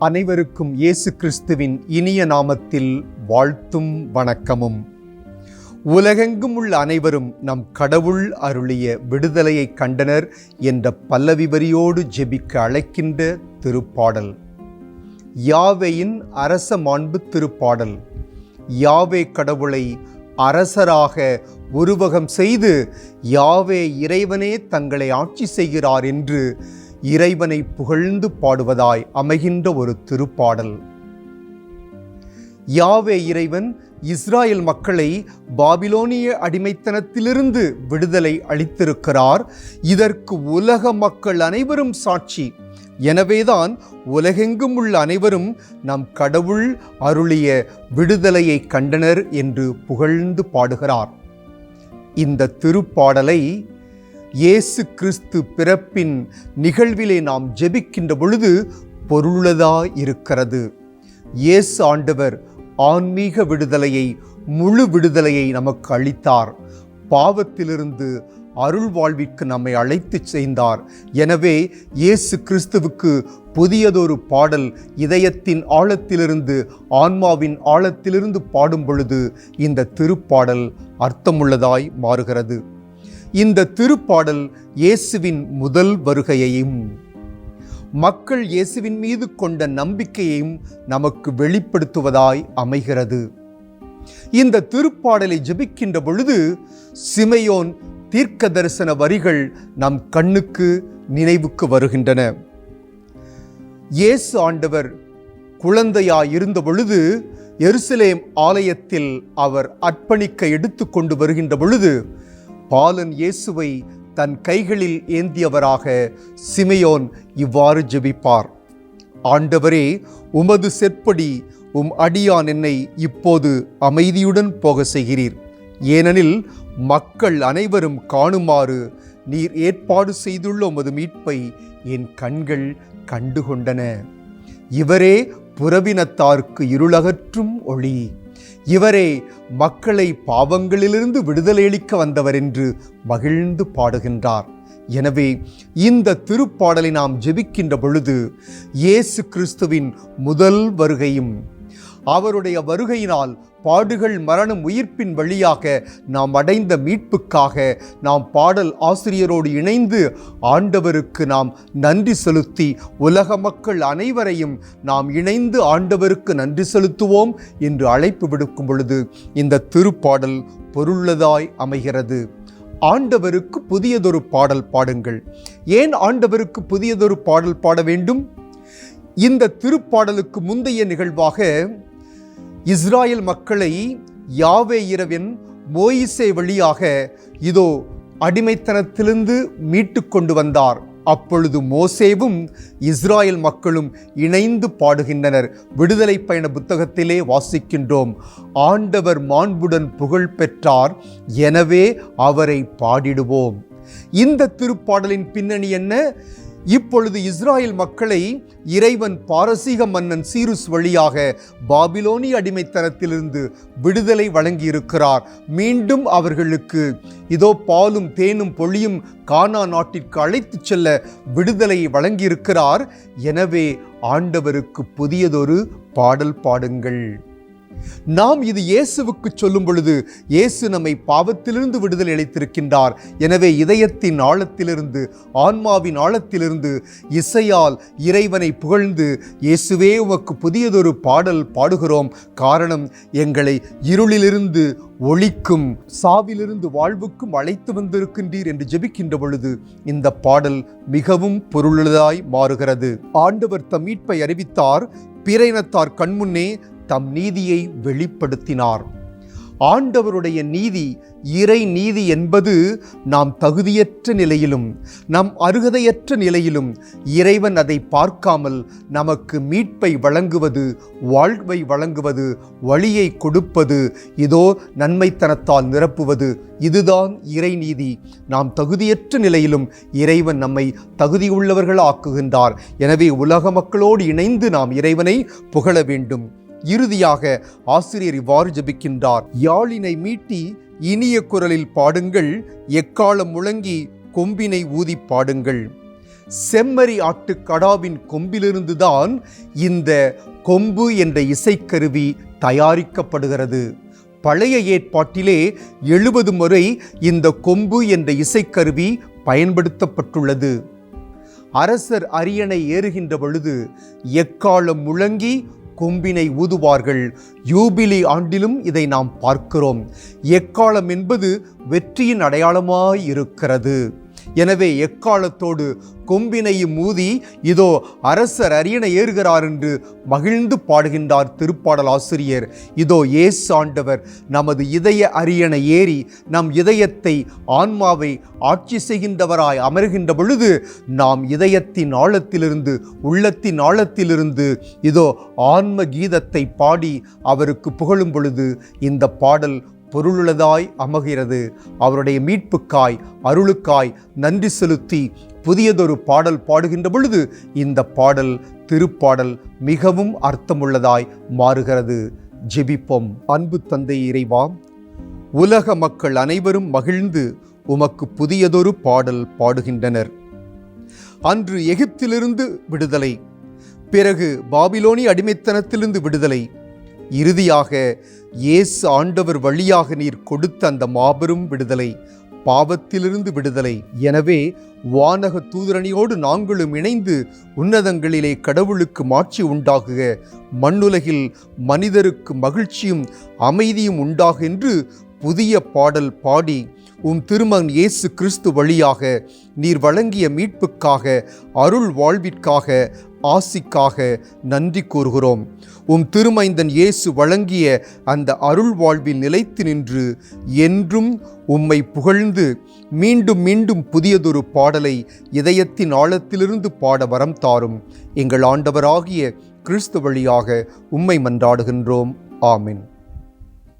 அனைவருக்கும் இயேசு கிறிஸ்துவின் இனிய நாமத்தில் வாழ்த்தும் வணக்கமும். உலகெங்கும் உள்ள அனைவரும் நம் கடவுள் அருளிய விடுதலையை கண்டனர் என்ற பல்லவி வரியோடு ஜெபிக்க அழைக்கின்ற திருப்பாடல். யாவேயின் அரச மாண்பு திருப்பாடல். யாவே கடவுளை அரசராக உருவகம் செய்து யாவே இறைவனே தங்களை ஆட்சி செய்கிறார் என்று இறைவனை புகழ்ந்து பாடுவதாய் அமைகின்ற ஒரு திருப்பாடல். யாவே இறைவன் இஸ்ராயல் மக்களை பாபிலோனிய அடிமைத்தனத்திலிருந்து விடுதலை அளித்திருக்கிறார். இதற்கு உலக மக்கள் அனைவரும் சாட்சி. எனவேதான் உலகெங்கும் உள்ள அனைவரும் நம் கடவுள் அருளிய விடுதலையை கண்டனர் என்று புகழ்ந்து பாடுகிறார். இந்த திருப்பாடலை இயேசு கிறிஸ்து பிறப்பின் நிகழ்விலே நாம் ஜெபிக்கின்ற பொழுது பொருளதாயிருக்கிறது இயேசு ஆண்டவர் ஆன்மீக விடுதலையை முழு விடுதலையை நமக்கு அளித்தார். பாவத்திலிருந்து அருள் வாழ்விற்கு நம்மை அழைத்து செய்தார். எனவே இயேசு கிறிஸ்துவுக்கு புதியதொரு பாடல் இதயத்தின் ஆழத்திலிருந்து ஆன்மாவின் ஆழத்திலிருந்து பாடும் பொழுது இந்த திருப்பாடல் அர்த்தமுள்ளதாய் மாறுகிறது. இந்த திருப்பாடல் இயேசுவின் முதல் வருகையையும். மக்கள் இயேசுவின் மீது கொண்ட நம்பிக்கையையும் நமக்கு வெளிப்படுத்துவதாய் அமைகிறது. இந்த திருப்பாடலை ஜெபிக்கின்ற பொழுது சிமையோன் தீர்க்க தரிசன வரிகள் நம் கண்ணுக்கு நினைவுக்கு வருகின்றன. இயேசு ஆண்டவர் குழந்தையாய் இருந்த பொழுது எருசலேம் ஆலயத்தில் அவர் அர்ப்பணிக்க எடுத்து கொண்டு வருகின்ற பொழுது பாலன் இயேசுவை தன் கைகளில் ஏந்தியவராக சிமையோன் இவ்வாறு ஜெபிப்பார். ஆண்டவரே உமது செற்படி உம் அடியான் என்னை இப்போது அமைதியுடன் போக செய்கிறீர். ஏனெனில் மக்கள் அனைவரும் காணுமாறு நீர் ஏற்பாடு செய்துள்ள உமது மீட்பை என் கண்கள் கண்டுகொண்டன. இவரே புறவினத்தார்க்கு இருளகற்றும் ஒளி. இவரே மக்களை பாவங்களிலிருந்து விடுதலையளிக்க வந்தவர் என்று மகிழ்ந்து பாடுகின்றார். எனவே இந்த திருப்பாடலை நாம் ஜெபிக்கின்ற பொழுது இயேசு கிறிஸ்துவின் முதல் வருகையும் அவருடைய வருகையினால் பாடுகள் மரணம் உயிர்ப்பின் வழியாக நாம் அடைந்த மீட்புக்காக நாம் பாடல் ஆசிரியரோடு இணைந்து ஆண்டவருக்கு நாம் நன்றி செலுத்தி உலக மக்கள் அனைவரையும் நாம் இணைந்து ஆண்டவருக்கு நன்றி செலுத்துவோம் என்று அழைப்பு விடுக்கும் பொழுது இந்த திருப்பாடல் பொருள்ளதாய் அமைகிறது. ஆண்டவருக்கு புதியதொரு பாடல் பாடுங்கள். ஏன் ஆண்டவருக்கு புதியதொரு பாடல் பாட வேண்டும்? இந்த திருப்பாடலுக்கு முந்தைய நிகழ்வாக இஸ்ராயல் மக்களை யாவே இரவின் மோயிசே வழியாக இதோ அடிமைத்தனத்திலிருந்து மீட்டு கொண்டு வந்தார். அப்பொழுது மோசேவும் இஸ்ராயல் மக்களும் இணைந்து பாடுகின்றனர். விடுதலை பயண புத்தகத்திலே வாசிக்கின்றோம். ஆண்டவர் மாண்புடன் புகழ் பெற்றார். எனவே அவரை பாடிடுவோம். இந்த திருப்பாடலின் பின்னணி என்ன? இப்பொழுது இஸ்ராயல் மக்களை இறைவன் பாரசீக மன்னன் சீருஸ் வழியாக பாபிலோனி அடிமைத்தனத்திலிருந்து விடுதலை வழங்கியிருக்கிறார். மீண்டும் அவர்களுக்கு இதோ பாலும் தேனும் பொழியும் கானா நாட்டிற்கு அழைத்துச் செல்ல விடுதலை வழங்கியிருக்கிறார். எனவே ஆண்டவருக்கு புதியதொரு பாடல் பாடுங்கள். நாம் இது இயேசுவுக்கு சொல்லும் பொழுது இயேசு நம்மை பாவத்திலிருந்து விடுதலை அளித்திருக்கின்றார். எனவே இதயத்தின் ஆழத்திலிருந்து ஆன்மாவின் ஆழத்திலிருந்து இசையால் இறைவனை புகழ்ந்து இயேசுவே உமக்கு புதியதொரு பாடல் பாடுகிறோம். காரணம் எங்களை இருளிலிருந்து ஒளிக்கும் சாவிலிருந்து வாழ்வுக்கும் அழைத்து வந்திருக்கின்றீர் என்று ஜெபிக்கின்ற பொழுது இந்த பாடல் மிகவும் பொருளுதாய் மாறுகிறது. ஆண்டவர் தம் மீட்பை அறிவித்தார். பிற இனத்தார் கண்முன்னே தம் நீதியை வெளிப்படுத்தினார். ஆண்டவருடைய நீதி இறை நீதி என்பது நாம் தகுதியற்ற நிலையிலும் நம் அருகதையற்ற நிலையிலும் இறைவன் அதை பார்க்காமல் நமக்கு மீட்பை வழங்குவது வாழ்வை வழங்குவது வழியை கொடுப்பது இதோ நன்மைத்தனத்தால் நிரப்புவது இதுதான் இறை நீதி. நாம் தகுதியற்ற நிலையிலும் இறைவன் நம்மை தகுதியுள்ளவர்கள் ஆக்குகின்றார் எனவே உலக மக்களோடு இணைந்து நாம் இறைவனை புகழ வேண்டும். இறுதியாக ஆசிரியர் இவ்வாறு ஜபிக்கின்றார். யாழினை மீட்டி இனிய குரலில் பாடுங்கள் எக்காலம் முழங்கி கொம்பினை ஊதி பாடுங்கள். செம்மறி ஆட்டு கடாவின் கொம்பிலிருந்துதான் இந்த கொம்பு என்ற இசைக்கருவி தயாரிக்கப்படுகிறது. பழைய ஏற்பாட்டிலே எழுபது முறை இந்த கொம்பு என்ற இசைக்கருவி பயன்படுத்தப்பட்டுள்ளது. அரசர் அரியணை ஏறுகின்ற பொழுது எக்காலம் முழங்கி கொம்பினை ஊதுவார்கள். யூபிலி ஆண்டிலும் இதை நாம் பார்க்கிறோம். எக்காலம் என்பது வெற்றியின் அடையாளமாய் இருக்கிறது. எனவே எக்காலத்தோடு கொம்பினையும் ஊதி இதோ அரசர் அரியணை ஏறுகிறார் என்று மகிழ்ந்து பாடுகின்றார் திருப்பாடல் ஆசிரியர். இதோ ஏசு ஆண்டவர் நமது இதய அரியணை ஏறி நம் இதயத்தை ஆன்மாவை ஆட்சி செய்கின்றவராய் அமர்கின்ற பொழுது நாம் இதயத்தின் ஆழத்திலிருந்து உள்ளத்தின் ஆழத்திலிருந்து இதோ ஆன்ம கீதத்தை பாடி அவருக்கு புகழும் பொழுது இந்த பாடல் பொருளுள்ளதாய் அமகிறது அவருடைய மீட்புக்காய் அருளுக்காய் நன்றி செலுத்தி புதியதொரு பாடல் பாடுகின்ற பொழுது இந்த பாடல் திருப்பாடல் மிகவும் அர்த்தமுள்ளதாய் மாறுகிறது. ஜெபிப்போம். அன்பு தந்தை இறைவா உலக மக்கள் அனைவரும் மகிழ்ந்து உமக்கு புதியதொரு பாடல் பாடுகின்றனர். அன்று எகிப்திலிருந்து விடுதலை பிறகு பாபிலோனி அடிமைத்தனத்திலிருந்து விடுதலை இறுதியாக இயேசு ஆண்டவர் வழியாக நீர் கொடுத்த அந்த மாபெரும் விடுதலை பாவத்திலிருந்து விடுதலை. எனவே வானக தூதரணியோடு நாங்களும் இணைந்து உன்னதங்களிலே கடவுளுக்கு மாட்சி உண்டாகுக. மண்ணுலகில் மனிதருக்கு மகிழ்ச்சியும் அமைதியும் உண்டாக என்று புதிய பாடல் பாடி உம் திருமகன் இயேசு கிறிஸ்து வழியாக நீர் வழங்கிய மீட்புக்காக அருள் வாழ்விற்காக ஆசிக்காக நன்றி கூறுகிறோம். உம் திருமைந்தன் இயேசு வழங்கிய அந்த அருள் வாழ்வில் நிலைத்து நின்று என்றும் உம்மை புகழ்ந்து மீண்டும் மீண்டும் புதியதொரு பாடலை இதயத்தின் ஆழத்திலிருந்து பாட வரம் தாரும். எங்கள் ஆண்டவராகிய கிறிஸ்து வழியாக உம்மை மன்றாடுகின்றோம். ஆமின்.